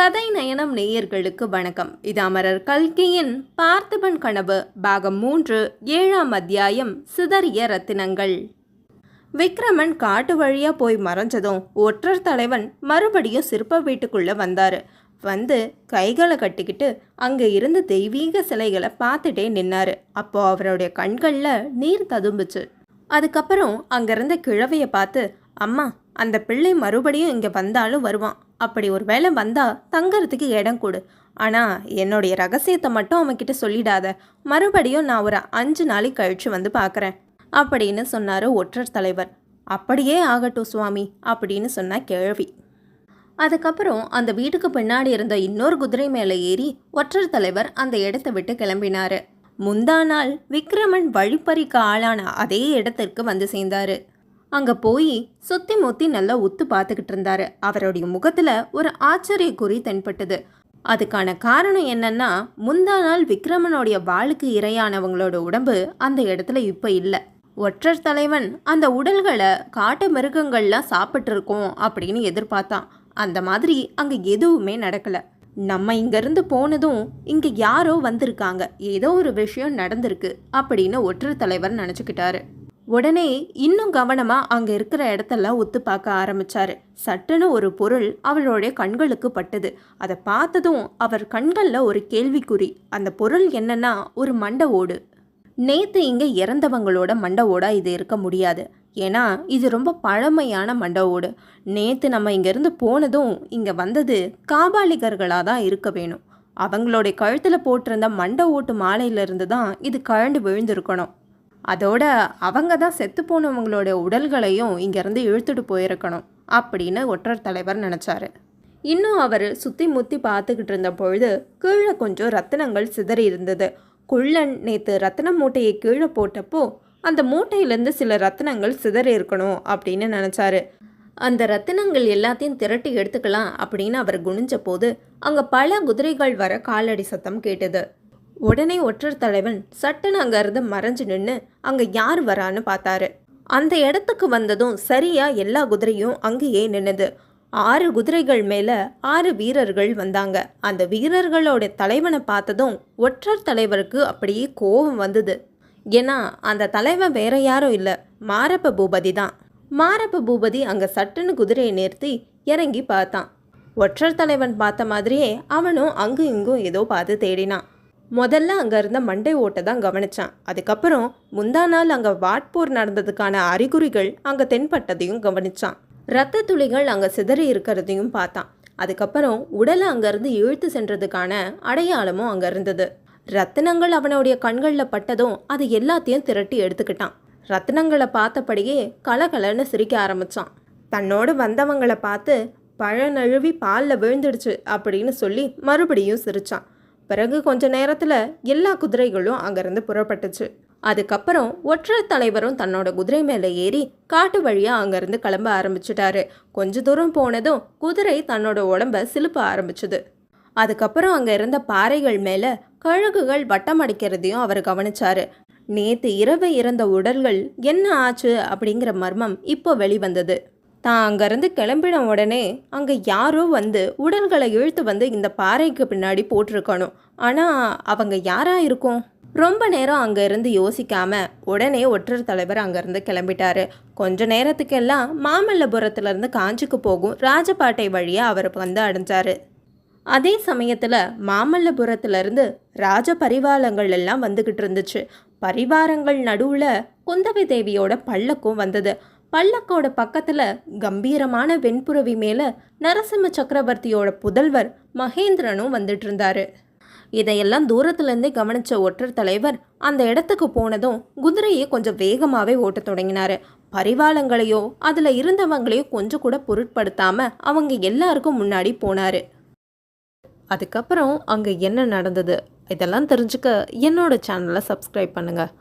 கதை நயனம் நேயர்களுக்கு வணக்கம். இது அமரர் கல்கியின் பார்த்திபன் கனவு பாகம் மூன்று ஏழாம் அத்தியாயம் சிதறிய ரத்தினங்கள். விக்ரமன் காட்டு வழியா போய் மறைஞ்சதும் ஒற்றர் தலைவன் மறுபடியும் சிற்ப வீட்டுக்குள்ள வந்தார். வந்து கைகளை கட்டிக்கிட்டு அங்கே இருந்த தெய்வீக சிலைகளை பார்த்துட்டே நின்னார். அப்போ அவருடைய கண்களில் நீர் ததும்புச்சு. அதுக்கப்புறம் அங்கிருந்த கிழவையை பார்த்து அம்மா அந்த பிள்ளை மறுபடியும் இங்கே வந்தாலும் வருவான். அப்படி ஒரு வேளை வந்தால் தங்கறதுக்கு இடம் கொடு. ஆனால் என்னுடைய ரகசியத்தை மட்டும் அவன்கிட்ட சொல்லிடாத. மறுபடியும் நான் ஒரு அஞ்சு நாளைக்கு கழிச்சு வந்து பார்க்குறேன் அப்படின்னு சொன்னார் ஒற்றர் தலைவர். அப்படியே ஆகட்டும் சுவாமி அப்படின்னு சொன்னா கேள்வி. அதுக்கப்புறம் அந்த வீட்டுக்கு பின்னாடி இருந்த இன்னொரு குதிரை மேலே ஏறி ஒற்றர் தலைவர் அந்த இடத்த விட்டு கிளம்பினார். முந்தா நாள் விக்ரமன் வழிப்பறிக்க ஆளான அதே இடத்திற்கு வந்து சேர்ந்தாரு. அங்க போய் சுத்தி முத்தி நல்லா உத்து பார்த்துக்கிட்டு இருந்தாரு. அவருடைய முகத்துல ஒரு ஆச்சரிய குறி தென்பட்டது. அதுக்கான காரணம் என்னன்னா முந்தா நாள் விக்ரமனுடைய வாளுக்கு இரையானவங்களோட உடம்பு அந்த இடத்துல இப்போ இல்லை. ஒற்றர் தலைவன் அந்த உடல்களை காட்டு மிருகங்கள்லாம் சாப்பிட்டு இருக்கோம் அப்படின்னு எதிர்பார்த்தான். அந்த மாதிரி அங்க எதுவுமே நடக்கல. நம்ம இங்கிருந்து போனதும் இங்க யாரோ வந்திருக்காங்க. ஏதோ ஒரு விஷயம் நடந்திருக்கு அப்படின்னு ஒற்றர் தலைவர் நினச்சிக்கிட்டாரு. உடனே இன்னும் கவனமா அங்க இருக்கிற இடத்தெல்லாம் ஒத்து பார்க்க ஆரம்பிச்சாரு. சட்டுன்னு ஒரு பொருள் அவளுடைய கண்களுக்கு பட்டது. அதை பார்த்ததும் அவர் கண்கள்ல ஒரு கேள்விக்குறி. அந்த பொருள் என்னன்னா ஒரு மண்ட ஓடு. நேத்து இங்க இறந்தவங்களோட மண்ட ஓடா இது இருக்க முடியாது. ஏன்னா இது ரொம்ப பழமையான மண்ட ஓடு. நேத்து நம்ம இங்கிருந்து போனதும் இங்க வந்தது காபாலிகர்களாக தான் இருக்க வேணும். அவங்களுடைய கழுத்தில் போட்டிருந்த மண்ட ஓட்டு மாலையிலிருந்து தான் இது கழண்டு விழுந்திருக்கணும். அதோட அவங்க தான் செத்து போனவங்களோட உடல்களையும் இங்கேருந்து இழுத்துட்டு போயிருக்கணும் அப்படின்னு ஒற்றர் தலைவர் நினச்சாரு. இன்னும் அவர் சுற்றி முத்தி பார்த்துக்கிட்டு இருந்த பொழுது கீழே கொஞ்சம் ரத்தினங்கள் சிதறி இருந்தது. குள்ளன் நேற்று ரத்தின மூட்டையை கீழே போட்டப்போ அந்த மூட்டையிலேருந்து சில ரத்தினங்கள் சிதறி இருக்கணும் அப்படின்னு நினச்சாரு. அந்த ரத்தினங்கள் எல்லாத்தையும் திரட்டி எடுத்துக்கலாம் அப்படின்னு அவர் குனிஞ்ச போது அங்கே பல குதிரைகள் வர காலடி சத்தம் கேட்டது. உடனே ஒற்றர் தலைவன் சட்டுன்னு அங்கேருந்து மறைஞ்சு நின்று அங்கே யார் வரான்னு பார்த்தாரு. அந்த இடத்துக்கு வந்ததும் சரியாக எல்லா குதிரையும் அங்கேயே நின்னுது. ஆறு குதிரைகள் மேலே ஆறு வீரர்கள் வந்தாங்க. அந்த வீரர்களோட தலைவனை பார்த்ததும் ஒற்றர் தலைவருக்கு அப்படியே கோபம் வந்தது. ஏன்னா அந்த தலைவன் வேற யாரும் இல்லை. மாரப்ப பூபதி தான். மாரப்ப பூபதி அங்கே சட்டுன்னு குதிரையை நிறுத்தி இறங்கி பார்த்தான். ஒற்றர் தலைவன் பார்த்த மாதிரியே அவனும் அங்கும் இங்கும் ஏதோ பார்த்து தேடினான். முதல்ல அங்கே இருந்த மண்டை ஓட்டை தான் கவனிச்சான். அதுக்கப்புறம் முந்தா நாள் அங்கே வாட்போர் நடந்ததுக்கான அறிகுறிகள் அங்கே தென்பட்டதையும் கவனித்தான் இரத்த துளிகள் அங்கே சிதறி இருக்கிறதையும் பார்த்தான். அதுக்கப்புறம் உடலை அங்கேருந்து இழுத்து சென்றதுக்கான அடையாளமும் அங்கே இருந்தது. ரத்தினங்கள் அவனுடைய கண்களில் பட்டதும் அது எல்லாத்தையும் திரட்டி எடுத்துக்கிட்டான். ரத்தினங்களை பார்த்தபடியே கலகலன்னு சிரிக்க ஆரம்பித்தான் தன்னோடு வந்தவங்களை பார்த்து பழநழுவி பாலில் விழுந்துடுச்சு அப்படின்னு சொல்லி மறுபடியும் சிரிச்சான். பிறகு கொஞ்ச நேரத்தில் எல்லா குதிரைகளும் அங்கேருந்து புறப்பட்டுச்சு. அதுக்கப்புறம் ஒற்றர் தலைவரும் தன்னோட குதிரை மேலே ஏறி காட்டு வழியாக அங்கேருந்து கிளம்ப ஆரம்பிச்சிட்டாரு. கொஞ்ச தூரம் போனதும் குதிரை தன்னோட உடம்ப சிலுப்ப ஆரம்பிச்சுது. அதுக்கப்புறம் அங்கே இருந்த பாறைகள் மேலே கழுகுகள் வட்டம் அடிக்கிறதையும் அவர் கவனிச்சாரு. நேற்று இரவு இறந்த உடல்கள் என்ன ஆச்சு அப்படிங்கிற மர்மம் இப்போ வெளிவந்தது. தான் அங்கேருந்து கிளம்பின உடனே அங்கே யாரோ வந்து உடல்களை இழுத்து வந்து இந்த பாறைக்கு பின்னாடி போட்டிருக்கணும். ஆனால் அவங்க யாராக இருக்கும்? ரொம்ப நேரம் அங்கே இருந்து உடனே ஒற்றர் தலைவர் அங்கேருந்து கிளம்பிட்டாரு. கொஞ்ச நேரத்துக்கெல்லாம் மாமல்லபுரத்துலேருந்து காஞ்சிக்கு போகும் ராஜபாட்டை வழியாக அவர் வந்து அடைஞ்சார். அதே சமயத்தில் மாமல்லபுரத்துலேருந்து ராஜ பரிவாரங்கள் எல்லாம் வந்துக்கிட்டு இருந்துச்சு. பரிவாரங்கள் நடுவில் குந்தவை தேவியோட பல்லக்கும் வந்தது. பல்லக்கோட பக்கத்தில் கம்பீரமான வெண்புறவி மேலே நரசிம்ம சக்கரவர்த்தியோட புதல்வர் மகேந்திரனும் வந்துட்டு இருந்தாரு இதையெல்லாம் தூரத்துலேருந்தே கவனிச்ச ஒற்றர் தலைவர் அந்த இடத்துக்கு போனதும் குதிரையை கொஞ்சம் வேகமாகவே ஓட்டத் தொடங்கினார். பரிவாளங்களையோ அதில் இருந்தவங்களையோ கொஞ்சம் கூட பொருட்படுத்தாமல் அவங்க எல்லாருக்கும் முன்னாடி போனார். அதுக்கப்புறம் அங்கே என்ன நடந்தது? இதெல்லாம் தெரிஞ்சுக்க என்னோட சேனலை சப்ஸ்கிரைப் பண்ணுங்கள்